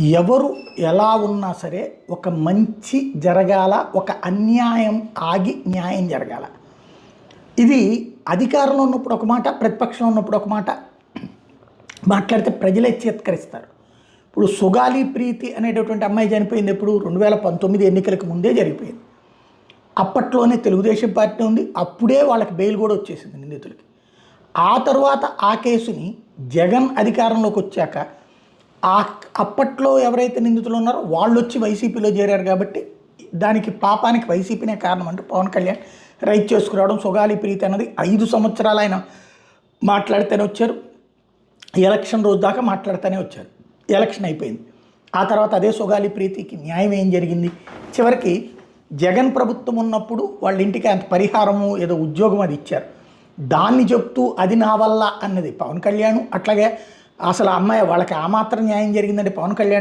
ఎవరు ఎలా ఉన్నా సరే ఒక మంచి జరగాల ఒక అన్యాయం ఆగి న్యాయం జరగాల. ఇది అధికారంలో ఉన్నప్పుడు ఒక మాట ప్రతిపక్షంలో ఉన్నప్పుడు ఒక మాట. మాట్లాడితే ప్రజలే చేత్కరిస్తారు. ఇప్పుడు సుగాలి ప్రీతి అనేటటువంటి అమ్మాయి చనిపోయింది ఎప్పుడు? రెండు వేల పంతొమ్మిది ఎన్నికలకు ముందే జరిగిపోయింది. అప్పట్లోనే తెలుగుదేశం పార్టీ ఉంది. అప్పుడే వాళ్ళకి బెయిల్ కూడా వచ్చేసింది నిందితులకి. ఆ తర్వాత ఆ కేసుని జగన్ అధికారంలోకి వచ్చాక ఆ అప్పట్లో ఎవరైతే నిందితులు ఉన్నారో వాళ్ళు వచ్చి వైసీపీలో చేరారు కాబట్టి దానికి పాపానికి వైసీపీనే కారణం అంటే పవన్ కళ్యాణ్ రైట్ చేసుకురావడం సుగాలి ప్రీతి అన్నది ఐదు సంవత్సరాలు ఆయన మాట్లాడితేనే వచ్చారు. ఎలక్షన్ రోజు దాకా మాట్లాడుతూనే వచ్చారు. ఎలక్షన్ అయిపోయింది. ఆ తర్వాత అదే సుగాలి ప్రీతికి న్యాయం ఏం జరిగింది? చివరికి జగన్ ప్రభుత్వం ఉన్నప్పుడు వాళ్ళ ఇంటికి అంత పరిహారము ఏదో ఉద్యోగం అది ఇచ్చారు. దాన్ని చెప్తూ అది నా వల్ల అన్నది పవన్ కళ్యాణ్. అట్లాగే అసలు ఆ అమ్మాయి వాళ్ళకి ఆ మాత్రం న్యాయం జరిగిందంటే పవన్ కళ్యాణ్